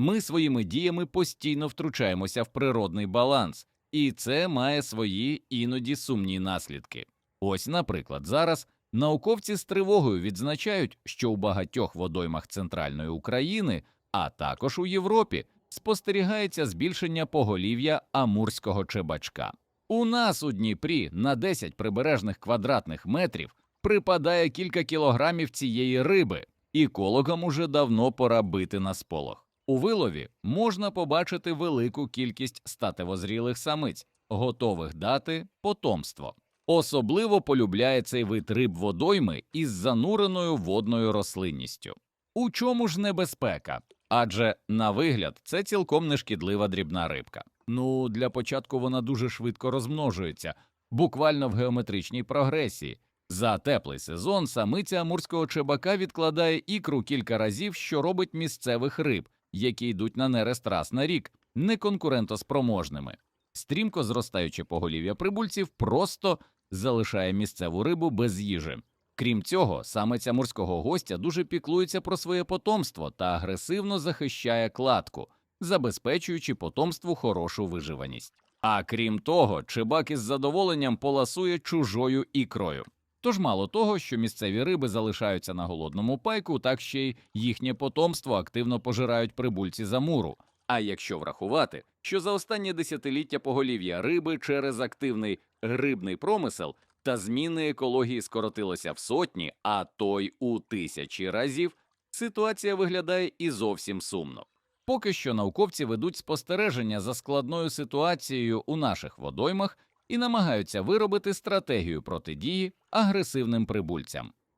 Ми своїми діями постійно втручаємося в природний баланс, і це має свої іноді сумні наслідки. Ось, наприклад, зараз науковці з тривогою відзначають, що у багатьох водоймах центральної України, а також у Європі, спостерігається збільшення поголів'я амурського чебачка. У нас у Дніпрі на 10 прибережних квадратних метрів припадає кілька кілограмів цієї риби. і Екологам уже давно пора бити на сполох. У вилові можна побачити велику кількість статевозрілих самиць, готових дати потомство. Особливо полюбляє цей вид риб водойми із зануреною водною рослинністю. У чому ж небезпека? Адже на вигляд це цілком нешкідлива дрібна рибка. Ну, для початку вона дуже швидко розмножується, буквально в геометричній прогресії. За теплий сезон самиця амурського чебака відкладає ікру кілька разів, що робить місцевих риб, які йдуть на нерест раз на рік, неконкурентоспроможними. Стрімко зростаюче поголів'я прибульців просто залишає місцеву рибу без їжі. Крім цього, самець амурського гостя дуже піклується про своє потомство та агресивно захищає кладку, забезпечуючи потомству хорошу виживаність. А крім того, чебак із задоволенням поласує чужою ікрою. Тож мало того, що місцеві риби залишаються на голодному пайку, так ще й їхнє потомство активно пожирають прибульці з Амуру. А якщо врахувати, що за останні десятиліття поголів'я риби через активний грибний промисел та зміни екології скоротилося в сотні, а то й у тисячі разів, ситуація виглядає і зовсім сумно. Поки що науковці ведуть спостереження за складною ситуацією у наших водоймах і намагаються виробити стратегію протидії агресивним прибульцям.